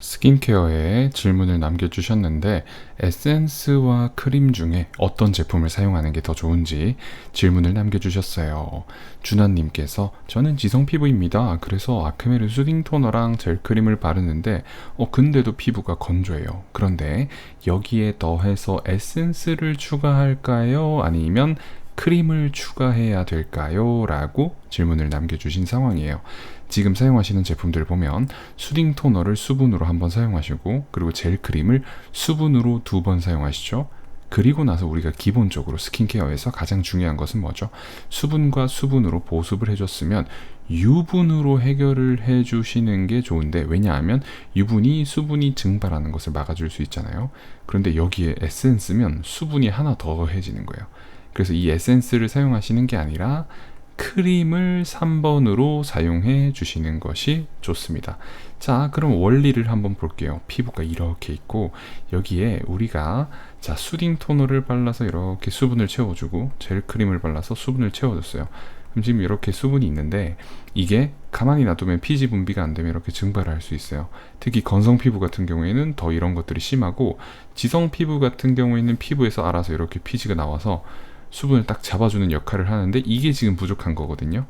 스킨케어에 질문을 남겨주셨는데 에센스와 크림 중에 어떤 제품을 사용하는 게 더 좋은지 질문을 남겨주셨어요. 준하님께서 저는 지성 피부입니다. 그래서 아크메르 수딩 토너랑 젤 크림을 바르는데 어 근데도 피부가 건조해요. 그런데 여기에 더해서 에센스를 추가할까요? 아니면 크림을 추가해야 될까요? 라고 질문을 남겨주신 상황이에요. 지금 사용하시는 제품들 보면 수딩 토너를 수분으로 한 번 사용하시고 그리고 젤 크림을 수분으로 두 번 사용하시죠. 그리고 나서 우리가 기본적으로 스킨케어에서 가장 중요한 것은 뭐죠? 수분과 수분으로 보습을 해줬으면 유분으로 해결을 해주시는 게 좋은데 왜냐하면 유분이 수분이 증발하는 것을 막아줄 수 있잖아요. 그런데 여기에 에센스면 수분이 하나 더해지는 거예요. 그래서 이 에센스를 사용하시는 게 아니라 크림을 3번으로 사용해 주시는 것이 좋습니다. 자, 그럼 원리를 한번 볼게요. 피부가 이렇게 있고 여기에 우리가 자, 수딩 토너를 발라서 이렇게 수분을 채워 주고 젤 크림을 발라서 수분을 채워 줬어요. 그럼 지금 이렇게 수분이 있는데 이게 가만히 놔두면 피지 분비가 안 되면 이렇게 증발을 할수 있어요. 특히 건성 피부 같은 경우에는 더 이런 것들이 심하고 지성 피부 같은 경우에는 피부에서 알아서 이렇게 피지가 나와서 수분을 딱 잡아주는 역할을 하는데 이게 지금 부족한 거거든요.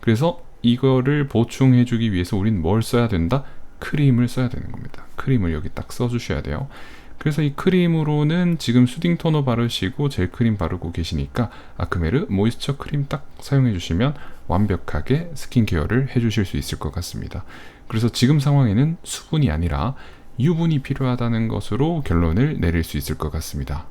그래서 이거를 보충해주기 위해서 우리는 뭘 써야 된다? 크림을 써야 되는 겁니다. 크림을 여기 딱 써주셔야 돼요. 그래서 이 크림으로는 지금 수딩 토너 바르시고 젤 크림 바르고 계시니까 아크메르 모이스처 크림 딱 사용해 주시면 완벽하게 스킨케어를 해 주실 수 있을 것 같습니다. 그래서 지금 상황에는 수분이 아니라 유분이 필요하다는 것으로 결론을 내릴 수 있을 것 같습니다.